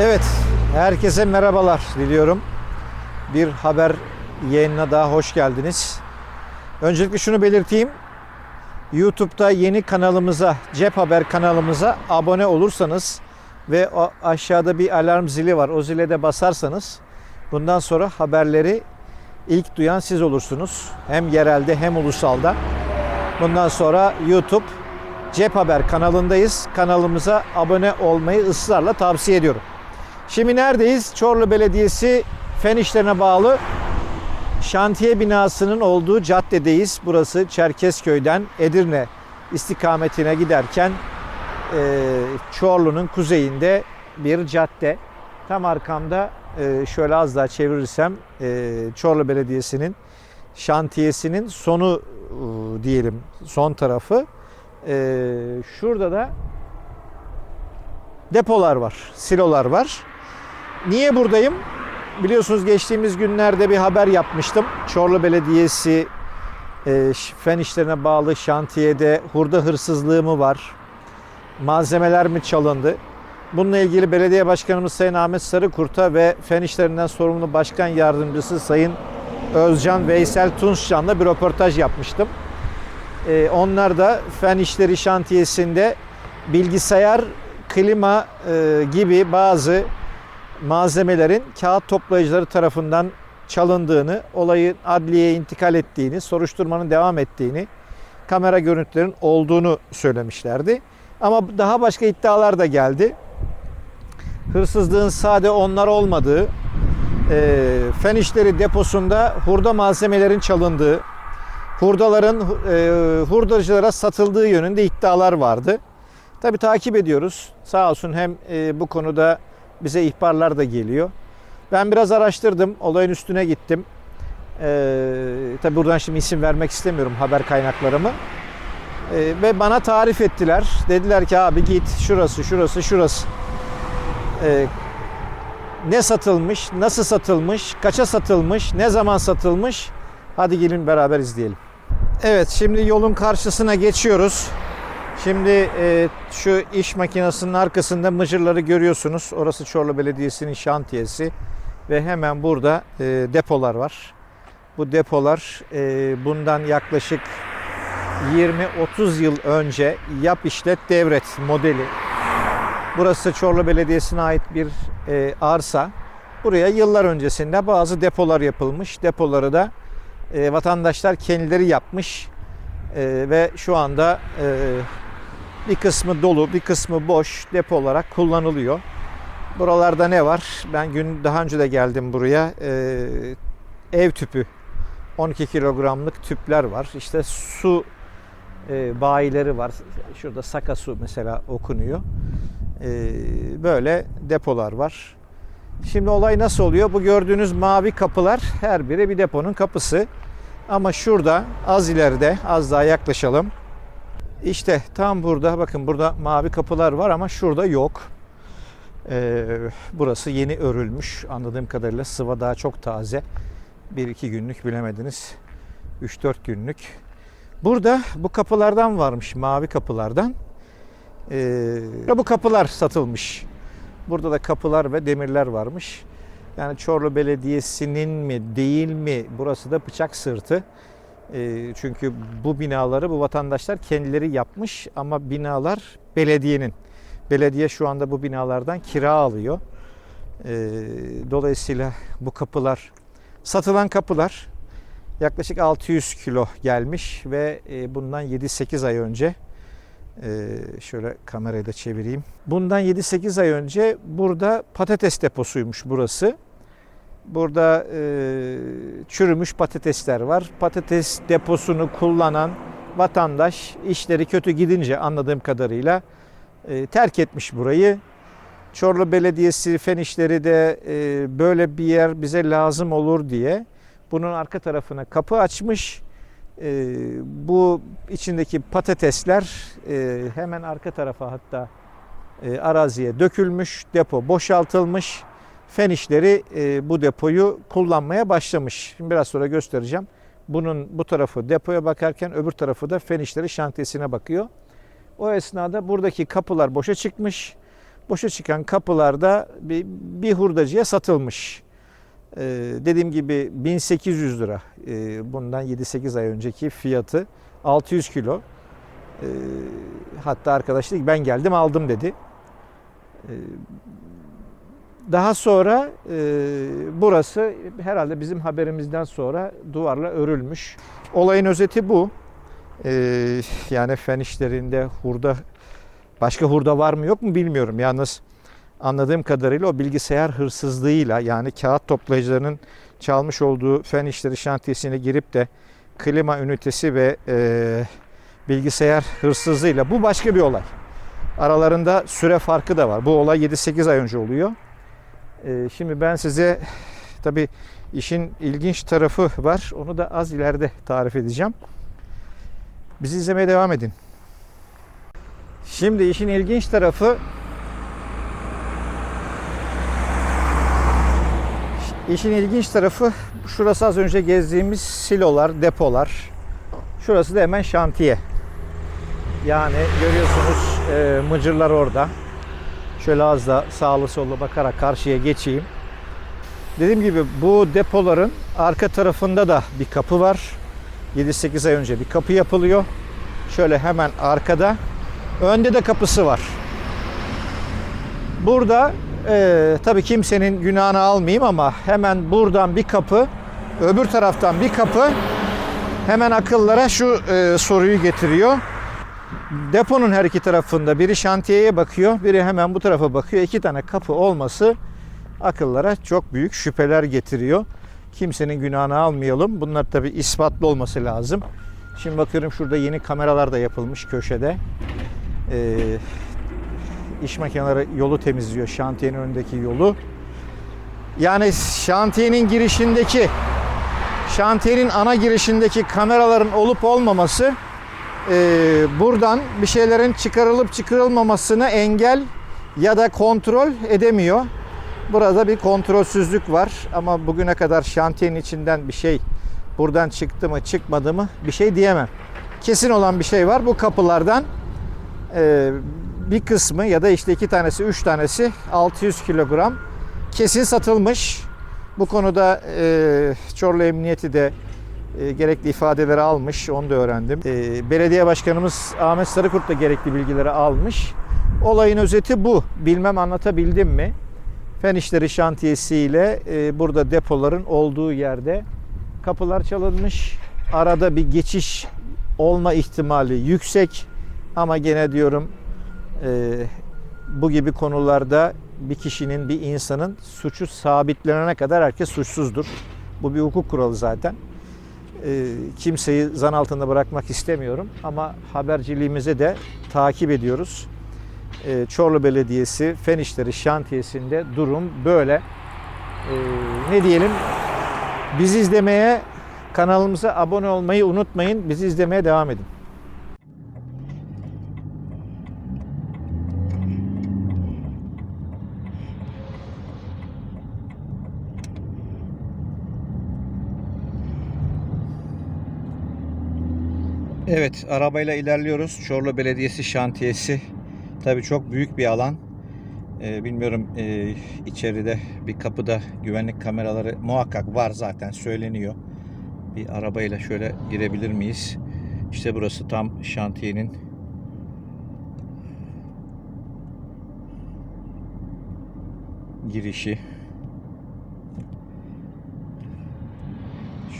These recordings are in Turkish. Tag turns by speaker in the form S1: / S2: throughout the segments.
S1: Evet, herkese merhabalar diliyorum. Bir haber yayınına daha hoş geldiniz. Öncelikle şunu belirteyim. YouTube'da yeni kanalımıza, Cep Haber kanalımıza abone olursanız ve aşağıda bir alarm zili var. O zile de basarsanız bundan sonra haberleri ilk duyan siz olursunuz. Hem yerelde hem ulusalda. Bundan sonra YouTube Cep Haber kanalındayız. Kanalımıza abone olmayı ısrarla tavsiye ediyorum. Şimdi neredeyiz? Çorlu Belediyesi fen işlerine bağlı şantiye binasının olduğu caddedeyiz. Burası Çerkezköy'den Edirne istikametine giderken e, Çorlu'nun kuzeyinde bir cadde. Tam arkamda e, şöyle az daha çevirirsem e, Çorlu Belediyesi'nin şantiyesinin sonu e, diyelim son tarafı. E, şurada da depolar var, silolar var. Niye buradayım? Biliyorsunuz geçtiğimiz günlerde bir haber yapmıştım. Çorlu Belediyesi e, fen işlerine bağlı şantiyede hurda hırsızlığı mı var? Malzemeler mi çalındı? Bununla ilgili belediye başkanımız Sayın Ahmet Sarıkurt'a ve fen işlerinden sorumlu başkan yardımcısı Sayın Özcan Veysel Tunçcan'la bir röportaj yapmıştım. E, onlar da fen işleri şantiyesinde bilgisayar, klima e, gibi bazı malzemelerin kağıt toplayıcıları tarafından çalındığını, olayın adliyeye intikal ettiğini, soruşturmanın devam ettiğini, kamera görüntülerin olduğunu söylemişlerdi. Ama daha başka iddialar da geldi. Hırsızlığın sade onlar olmadığı, e, fen işleri deposunda hurda malzemelerin çalındığı, hurdaların e, hurdacılara satıldığı yönünde iddialar vardı. Tabi takip ediyoruz. Sağ olsun hem e, bu konuda bize ihbarlar da geliyor. Ben biraz araştırdım. Olayın üstüne gittim. Ee, tabi buradan şimdi isim vermek istemiyorum haber kaynaklarımı. Ee, ve bana tarif ettiler. Dediler ki abi git şurası, şurası, şurası. Ee, ne satılmış, nasıl satılmış, kaça satılmış, ne zaman satılmış? Hadi gelin beraber izleyelim. Evet şimdi yolun karşısına geçiyoruz. Şimdi e, şu iş makinesinin arkasında mıcırları görüyorsunuz. Orası Çorlu Belediyesi'nin şantiyesi ve hemen burada e, depolar var. Bu depolar e, bundan yaklaşık 20-30 yıl önce yap işlet devret modeli. Burası Çorlu Belediyesi'ne ait bir e, arsa. Buraya yıllar öncesinde bazı depolar yapılmış. Depoları da e, vatandaşlar kendileri yapmış e, ve şu anda e, bir kısmı dolu, bir kısmı boş depo olarak kullanılıyor. Buralarda ne var? Ben gün daha önce de geldim buraya. Ee, ev tüpü 12 kilogramlık tüpler var. İşte su e, bayileri var. Şurada Saka su mesela okunuyor. Ee, böyle depolar var. Şimdi olay nasıl oluyor? Bu gördüğünüz mavi kapılar her biri bir deponun kapısı. Ama şurada az ileride az daha yaklaşalım. İşte tam burada bakın burada mavi kapılar var ama şurada yok. Ee, burası yeni örülmüş anladığım kadarıyla sıva daha çok taze. 1-2 günlük bilemediniz. 3-4 günlük. Burada bu kapılardan varmış mavi kapılardan. Ee, bu kapılar satılmış. Burada da kapılar ve demirler varmış. Yani Çorlu Belediyesi'nin mi değil mi burası da bıçak sırtı. E, çünkü bu binaları bu vatandaşlar kendileri yapmış ama binalar belediyenin. Belediye şu anda bu binalardan kira alıyor. E, dolayısıyla bu kapılar satılan kapılar yaklaşık 600 kilo gelmiş ve e, bundan 7-8 ay önce e, şöyle kamerayı da çevireyim. Bundan 7-8 ay önce burada patates deposuymuş burası. Burada e, çürümüş patatesler var. Patates deposunu kullanan vatandaş işleri kötü gidince anladığım kadarıyla e, terk etmiş burayı. Çorlu Belediyesi Fen İşleri de e, böyle bir yer bize lazım olur diye bunun arka tarafına kapı açmış. E, bu içindeki patatesler e, hemen arka tarafa hatta e, araziye dökülmüş, depo boşaltılmış fen işleri e, bu depoyu kullanmaya başlamış. Şimdi biraz sonra göstereceğim. Bunun bu tarafı depoya bakarken öbür tarafı da fen işleri şantiyesine bakıyor. O esnada buradaki kapılar boşa çıkmış. boşa çıkan kapılarda bir, bir hurdacıya satılmış. Ee, dediğim gibi 1800 lira. Ee, bundan 7-8 ay önceki fiyatı 600 kilo. Ee, hatta arkadaş dedi ben geldim aldım dedi. Ee, daha sonra e, burası herhalde bizim haberimizden sonra duvarla örülmüş. Olayın özeti bu. Ee, yani fen işlerinde hurda başka hurda var mı yok mu bilmiyorum. Yalnız anladığım kadarıyla o bilgisayar hırsızlığıyla yani kağıt toplayıcılarının çalmış olduğu fen işleri şantiyesine girip de klima ünitesi ve e, bilgisayar hırsızlığıyla bu başka bir olay. Aralarında süre farkı da var. Bu olay 7-8 ay önce oluyor. E, şimdi ben size tabi işin ilginç tarafı var. Onu da az ileride tarif edeceğim. Bizi izlemeye devam edin. Şimdi işin ilginç tarafı İşin ilginç tarafı şurası az önce gezdiğimiz silolar, depolar. Şurası da hemen şantiye. Yani görüyorsunuz e, mıcırlar orada. Şöyle az da sağlı sollu bakarak karşıya geçeyim. Dediğim gibi bu depoların arka tarafında da bir kapı var. 7-8 ay önce bir kapı yapılıyor. Şöyle hemen arkada. Önde de kapısı var. Burada e, tabii kimsenin günahını almayayım ama hemen buradan bir kapı, öbür taraftan bir kapı hemen akıllara şu e, soruyu getiriyor. Deponun her iki tarafında biri şantiyeye bakıyor, biri hemen bu tarafa bakıyor. İki tane kapı olması akıllara çok büyük şüpheler getiriyor. Kimsenin günahını almayalım. Bunlar tabii ispatlı olması lazım. Şimdi bakıyorum şurada yeni kameralar da yapılmış köşede. Ee, iş makineleri yolu temizliyor. Şantiyenin önündeki yolu. Yani şantiyenin girişindeki şantiyenin ana girişindeki kameraların olup olmaması e, buradan bir şeylerin çıkarılıp çıkarılmamasını engel ya da kontrol edemiyor. Burada bir kontrolsüzlük var ama bugüne kadar şantiyenin içinden bir şey buradan çıktı mı çıkmadı mı bir şey diyemem. Kesin olan bir şey var. Bu kapılardan e, bir kısmı ya da işte iki tanesi, üç tanesi 600 kilogram kesin satılmış. Bu konuda e, Çorlu Emniyeti de e, gerekli ifadeleri almış. Onu da öğrendim. E, belediye Başkanımız Ahmet Sarıkurt da gerekli bilgileri almış. Olayın özeti bu. Bilmem anlatabildim mi? Fen İşleri Şantiyesi ile e, burada depoların olduğu yerde kapılar çalınmış. Arada bir geçiş olma ihtimali yüksek. Ama gene diyorum bu gibi konularda bir kişinin, bir insanın suçu sabitlenene kadar herkes suçsuzdur. Bu bir hukuk kuralı zaten. E, kimseyi zan altında bırakmak istemiyorum ama haberciliğimize de takip ediyoruz. E, Çorlu Belediyesi Fen İşleri Şantiyesi'nde durum böyle. E, ne diyelim? Bizi izlemeye, kanalımıza abone olmayı unutmayın. Bizi izlemeye devam edin. Evet, arabayla ilerliyoruz. Çorlu Belediyesi şantiyesi. Tabii çok büyük bir alan. Ee, bilmiyorum e, içeride bir kapıda güvenlik kameraları muhakkak var zaten söyleniyor. Bir arabayla şöyle girebilir miyiz? İşte burası tam şantiyenin girişi.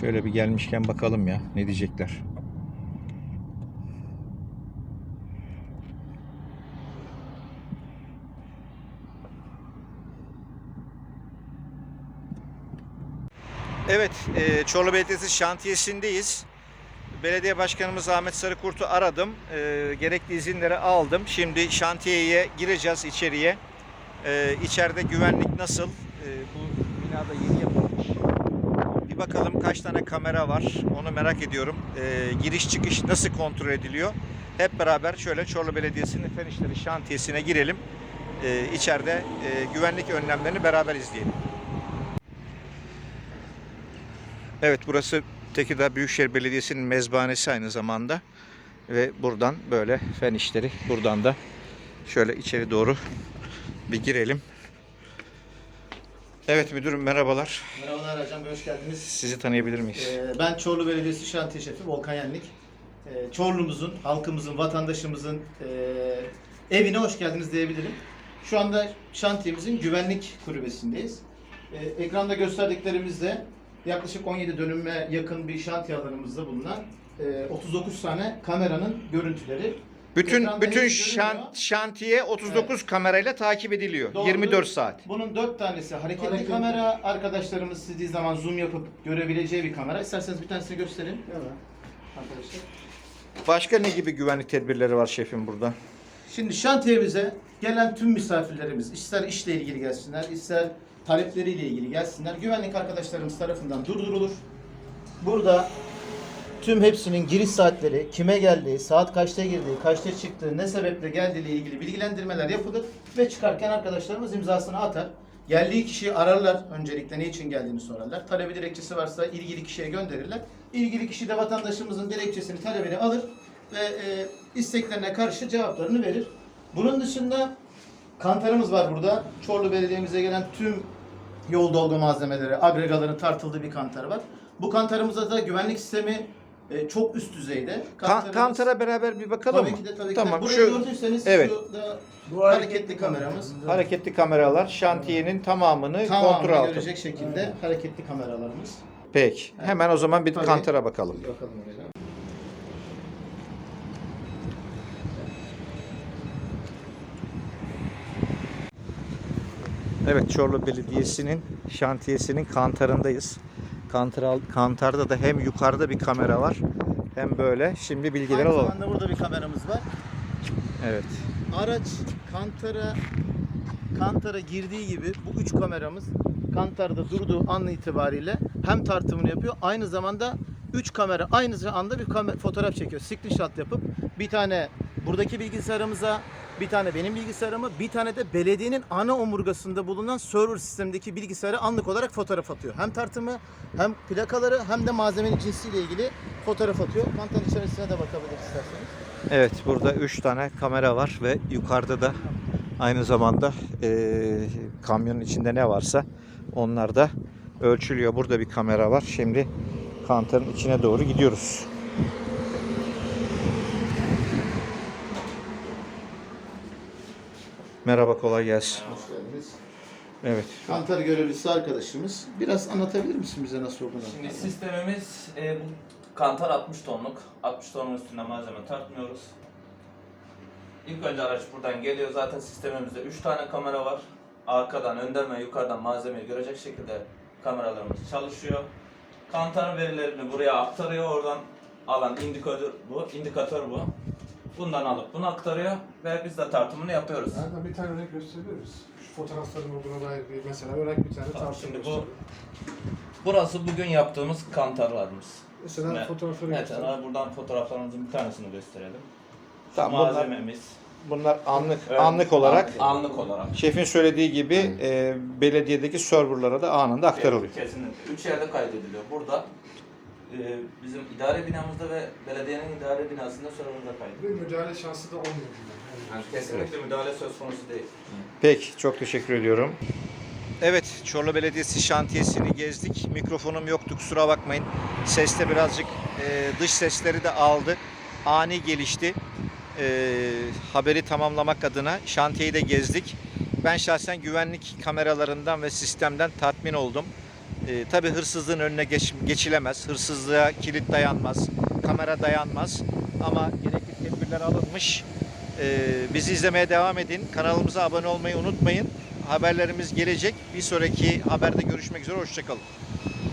S1: Şöyle bir gelmişken bakalım ya ne diyecekler. Evet, e, Çorlu Belediyesi şantiyesindeyiz. Belediye Başkanımız Ahmet Sarıkurt'u aradım. E, gerekli izinleri aldım. Şimdi şantiyeye gireceğiz içeriye. E, içeride güvenlik nasıl? E, bu binada yeni yapılmış. Bir bakalım kaç tane kamera var. Onu merak ediyorum. E, giriş çıkış nasıl kontrol ediliyor? Hep beraber şöyle Çorlu Belediyesi'nin Fen İşleri şantiyesine girelim. E, içeride e, güvenlik önlemlerini beraber izleyelim. Evet burası Tekirdağ Büyükşehir Belediyesi'nin mezbanesi aynı zamanda. Ve buradan böyle fen işleri buradan da şöyle içeri doğru Bir girelim. Evet müdürüm merhabalar.
S2: Merhabalar Bey, hoş geldiniz.
S1: Sizi tanıyabilir miyiz?
S2: Ee, ben Çorlu Belediyesi Şantiye Şefi Volkan Yenlik. Ee, Çorlu'muzun, halkımızın, vatandaşımızın e, evine hoş geldiniz diyebilirim. Şu anda şantiyemizin güvenlik kulübesindeyiz. Ee, ekranda gösterdiklerimizde yaklaşık 17 dönüme yakın bir şantiye alanımızda bulunan e, 39 tane kameranın görüntüleri.
S1: bütün
S2: ekranda
S1: bütün şan, şantiye 39 kamerayla takip ediliyor.
S2: Doğrudur.
S1: 24 saat.
S2: Bunun 4 tanesi hareketli,
S3: Hareketli.
S2: kamera. Arkadaşlarımız istediği zaman zoom yapıp görebileceği bir kamera. İsterseniz bir tanesini göstereyim. Arkadaşlar.
S1: Başka ne gibi güvenlik tedbirleri var şefim burada?
S2: Şimdi şantiyemize gelen tüm misafirlerimiz ister işle ilgili gelsinler, ister talepleriyle ilgili gelsinler. Güvenlik arkadaşlarımız tarafından durdurulur. Burada tüm hepsinin giriş saatleri, kime geldiği, saat kaçta girdiği, kaçta çıktığı, ne sebeple geldiği ile ilgili bilgilendirmeler yapılır ve çıkarken arkadaşlarımız imzasını atar. Geldiği kişiyi ararlar. Öncelikle ne için geldiğini sorarlar. Talebi dilekçesi varsa ilgili kişiye gönderirler. İlgili kişi de vatandaşımızın dilekçesini, talebini alır ve e, isteklerine karşı cevaplarını verir. Bunun dışında kantarımız var burada. Çorlu Belediye'mize gelen tüm yol dolgu malzemeleri, agregaların tartıldığı bir kantar var. Bu kantarımızda da güvenlik sistemi e, çok üst düzeyde.
S1: Kan, kantara beraber bir bakalım
S2: Tabii
S1: mı?
S2: ki de tabii ki
S1: tamam
S2: de. Burayı
S1: şu
S2: gördüyseniz
S1: evet.
S2: şurada
S3: Bu
S2: hareketli kameramız.
S1: hareketli kameralar şantiyenin tamamını kontrol
S2: Tamamını
S1: altında.
S2: görecek şekilde hareketli kameralarımız.
S1: Peki. Hemen o zaman bir
S2: Tabii.
S1: kantara bakalım.
S2: Bakalım oraya.
S1: Evet Çorlu Belediyesi'nin şantiyesinin kantarındayız. Kantar, kantarda da hem yukarıda bir kamera var hem böyle. Şimdi bilgiler
S2: Aynı
S1: alalım.
S2: zamanda burada bir kameramız var.
S1: Evet.
S2: Araç kantara kantara girdiği gibi bu üç kameramız kantarda durduğu an itibariyle hem tartımını yapıyor aynı zamanda üç kamera aynı anda bir kamera, fotoğraf çekiyor. Screenshot yapıp bir tane buradaki bilgisayarımıza bir tane benim bilgisayarıma bir tane de belediyenin ana omurgasında bulunan server sistemindeki bilgisayara anlık olarak fotoğraf atıyor. Hem tartımı hem plakaları hem de malzemenin cinsiyle ilgili fotoğraf atıyor. Kantar içerisine de bakabiliriz isterseniz.
S1: Evet burada 3 tane kamera var ve yukarıda da aynı zamanda eee, kamyonun içinde ne varsa onlar da ölçülüyor. Burada bir kamera var. Şimdi kantarın içine doğru gidiyoruz. Merhaba kolay gelsin.
S2: Hoş geldiniz.
S1: Evet.
S2: Kantar görevlisi arkadaşımız. Biraz anlatabilir misin bize nasıl olduğunu?
S4: Şimdi sistemimiz e, bu kantar 60 tonluk. 60 tonun üstünde malzeme tartmıyoruz. İlk önce araç buradan geliyor. Zaten sistemimizde 3 tane kamera var. Arkadan, önden ve yukarıdan malzemeyi görecek şekilde kameralarımız çalışıyor. Kantarın verilerini buraya aktarıyor. Oradan alan indikatör bu. indikatör bu. Bundan alıp bunu aktarıyor ve biz de tartımını yapıyoruz.
S3: Nereden bir tane örnek gösteriyoruz. Şu fotoğrafların olduğuna dair bir mesela örnek bir tane
S4: Tamam,
S3: tartım
S4: şimdi bu-
S3: gösteriyor.
S4: Burası bugün yaptığımız kantarlarımız.
S3: Mesela fotoğrafları
S4: Evet,
S3: gösteriyor.
S4: buradan fotoğraflarımızın bir tanesini gösterelim.
S1: Tamam, bunlar-
S4: Malzememiz.
S1: Bunlar anlık
S4: Evet,
S1: anlık olarak
S4: Anlık olarak.
S1: şefin söylediği gibi eee, belediyedeki serverlara da anında aktarılıyor.
S4: Kesinlikle. Üç yerde kaydediliyor. Burada e, bizim idare binamızda ve belediyenin idare binasında serverda kaydediliyor.
S3: Bir müdahale şansı da olmuyor. Yani
S4: Kesinlikle müdahale söz konusu değil.
S1: Peki, çok teşekkür ediyorum. Evet, Çorlu Belediyesi şantiyesini gezdik. Mikrofonum yoktu, kusura bakmayın. Seste birazcık e, dış sesleri de aldı. Ani gelişti. E, haberi tamamlamak adına şantiyeyi de gezdik. Ben şahsen güvenlik kameralarından ve sistemden tatmin oldum. E, tabii hırsızlığın önüne geç- geçilemez. Hırsızlığa kilit dayanmaz, kamera dayanmaz. Ama gerekli tedbirler alınmış. Ee, bizi izlemeye devam edin. Kanalımıza abone olmayı unutmayın. Haberlerimiz gelecek. Bir sonraki haberde görüşmek üzere. Hoşçakalın.